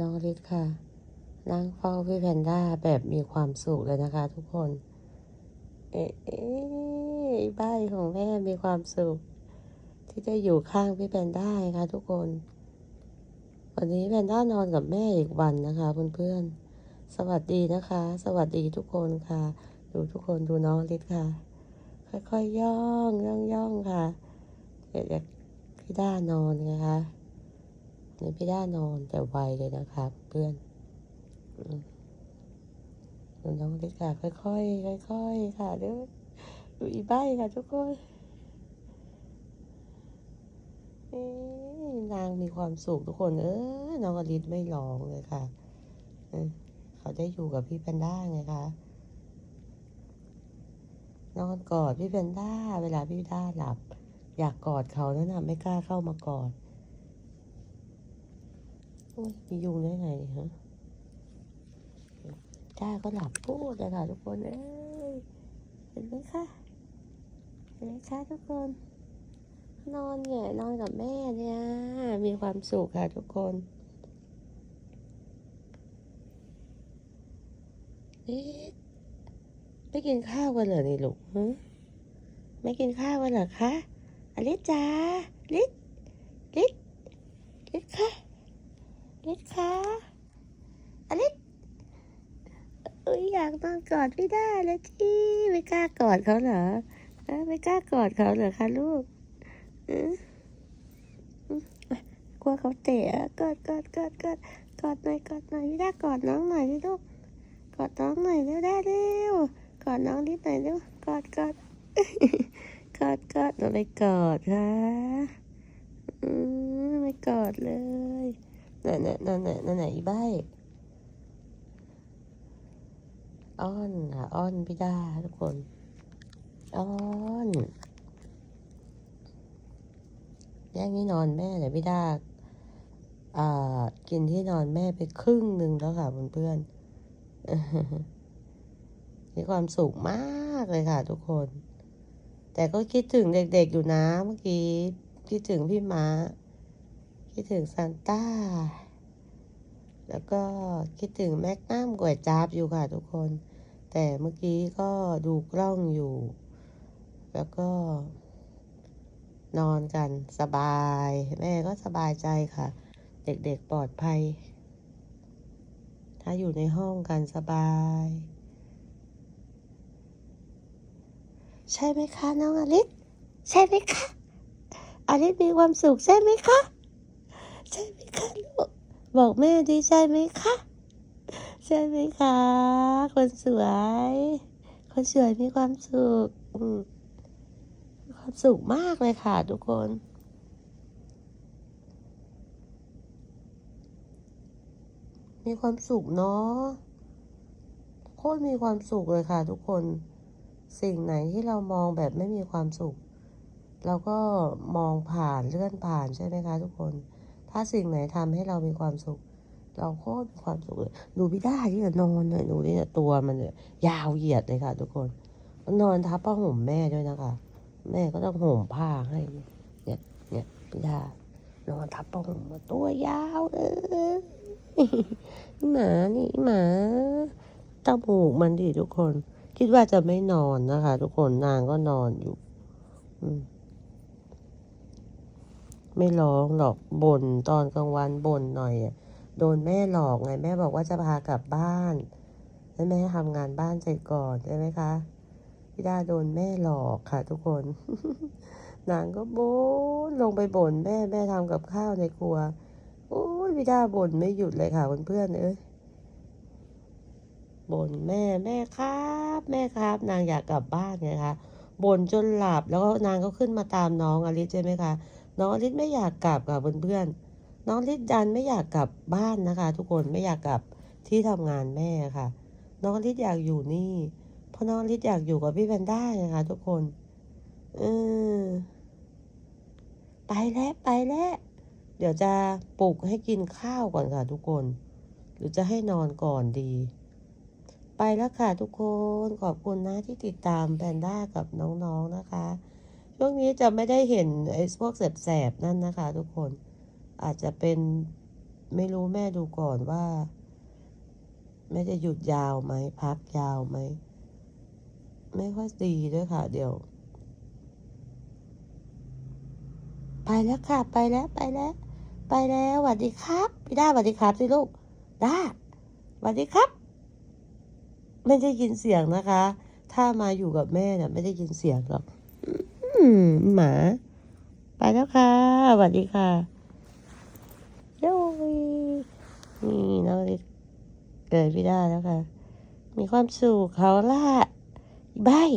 น้องฤทธิ์ค่ะ นั่งเฝ้าพี่แพนด้าแบบมีความสุขเลยนะคะ ทุกคน เอ๊ะเอ๊ะไอ้ใบของแม่มีความสุข ที่จะอยู่ข้างพี่แพนด้าค่ะทุกคน วันนี้แพนด้านอนกับแม่อีกวันนะคะเพื่อนๆ สวัสดีนะคะ สวัสดีทุกคนค่ะ ดูทุกคนดูน้องฤทธิ์ค่ะ ค่อยๆย่องย่องย่องค่ะเดี๋ยวจะพี่ด้านอนไงคะ นี่พี่ด้านอนแต่ไวเลยนะคะเพื่อนน้องฤทธิ์ค่ะค่อยๆค่อยๆค่ะเด้อดูอีใบค่ะทุกคนนางมีความสุขทุกคน เออน้องอลิศไม่ร้องเลยค่ะเขาได้อยู่กับพี่แพนด้าไงคะนอนกอดพี่แพนด้า เวลาพี่ด้าหลับ อยากกอดเขาแล้วนะไม่กล้าเข้ามากอด โอ้ยมียุงได้ไงเนี่ยฮะด้าก็หลับพูดเลยค่ะทุกคนเอ้ยเห็นไหมคะเห็นไหมคะทุกคน นอนแหง่นอนกับแม่เนี่ยมีความสุขค่ะทุกคนเอ๊ะไม่กินข้าวกันเหรอนี่ลูกฮะไม่กินข้าวกันเหรอคะอลิซจ้าลิศลิศลิศคะ ลิศคะอลิศเอ้ยอยากนอนกอดพี่ได้เลยที่ไม่กล้ากอดเขาเหรอไม่กล้ากอดเขาเหรอคะลูกเอออืมกลัวเขาเตะกอดกอดกอดกอดกอดหน่อยกอดหน่อยพี่ได้กอดน้องหน่อยดิลูกกอดน้องหน่อยเร็วได้เร็วกอดน้องนิดหน่อยเร็วกอดกอดกอดกอดเราไปกอดค่ะอืมไม่กอดเลย นั่นน่ะนั่นน่ะนั่นน่ะอีใบอ้อนค่ะอ้อนพี่ดาทุกคนอ้อนแย่งที่นอนแม่เลยพี่ดาอ่ากินที่นอนแม่ไปครึ่งหนึ่งแล้วค่ะเพื่อนๆมีความสุขมากเลยค่ะ ทุกคน แต่ก็คิดถึงเด็กๆอยู่นะเมื่อกี้ คิดถึงพี่ม้า คิดถึงซานต้า แล้วก็คิดถึงแม็กนัมก๋วยจับอยู่ค่ะทุกคน แต่เมื่อกี้ก็ดูกล้องอยู่ แล้วก็ นอนกันสบาย แม่ก็สบายใจค่ะ เด็กๆปลอดภัย ถ้าอยู่ในห้องกันสบาย ใช่ไหมคะน้องอลิศใช่ไหมคะอลิศมีความสุขใช่ไหมคะ ใช่ไหมคะลูกบอกแม่ดีใช่ไหมคะใช่ไหมคะ คนสวย คนสวยมีความสุขความสุขมากเลยค่ะทุกคนมีความสุขเนาะโคตรมีความสุขเลยค่ะ ทุกคน สิ่งไหนที่เรามองแบบไม่มีความสุข เราก็มองผ่านเลื่อนผ่านใช่ไหมคะ ทุกคน ถ้าสิ่งไหนทำให้เรามีความสุข เราโคตรมีความสุขเลยดูพี่ด้าที่จะนอนเลยดูนี่ตัวมันเนี่ยยาวเหยียดเลยค่ะ ทุกคนนนอนทับผ้าห่มแม่ด้วยนะคะ แม่ก็ต้องห่มผ้าให้ เนี่ย เนี่ยพี่ด้านอนทับผ้าห่มมาตัวยาวเลยหมานี่หมาตามูกมันดิทุกคน คิดว่าจะไม่นอนนะคะ ทุกคนนางก็นอนอยู่ อืม ไม่ร้องหรอกบ่นตอนกลางวันบ่นหน่อยอะโดนแม่หลอกไงแม่บอกว่าจะพากลับบ้านให้แม่ทำงานบ้านเสร็จก่อนใช่ไหมคะพี่ดาโดนแม่หลอกค่ะ ทุกคน นางก็บ่นลงไปบ่นแม่แม่ทำกับข้าวในครัว โอ้ยพี่ดาบ่นไม่หยุดเลยค่ะเพื่อนๆเอ้ยบ่นแม่แม่ครับ แม่ครับ นางอยากกลับบ้านไงคะบ่นจนหลับแล้วก็นางก็ขึ้นมาตามน้องอลิซใช่ไหมคะ น้องลิศไม่อยากกลับกับเพื่อนๆน้องลิศดันไม่อยากกลับบ้านนะคะ ทุกคนไม่อยากกลับที่ทำงานแม่ค่ะ น้องลิศอยากอยู่นี่ เพราะน้องลิศอยากอยู่กับพี่แพนด้าไงคะ ทุกคนเออไปแล้วไปแล้วเดี๋ยวจะปลุกให้กินข้าวก่อนค่ะ ทุกคน หรือจะให้นอนก่อนดี ไปแล้วค่ะทุกคนขอบคุณนะที่ติดตามแพนด้ากับน้องๆนะคะ ช่วงนี้จะไม่ได้เห็นไอ้พวกแสบๆนั่นนะคะ ทุกคนอาจจะเป็นไม่รู้แม่ดูก่อนว่าแม่จะหยุดยาวไหมพักยาวไหม ไม่ค่อยดีด้วยค่ะ เดี๋ยว ไปแล้วค่ะ ไปแล้วไปแล้ว ไปแล้วสวัสดีครับพี่ด้าสวัสดีครับสิลูกด้าสวัสดีครับ ไม่ได้ยินเสียงนะคะ ถ้ามาอยู่กับแม่เนี่ยไม่ได้ยินเสียงหรอก หมา ไปแล้วค่ะสวัสดีค่ะโย้ยนี่น้องลิศเกิดพี่ด้าแล้วค่ะ มีความสุขเขาละบาย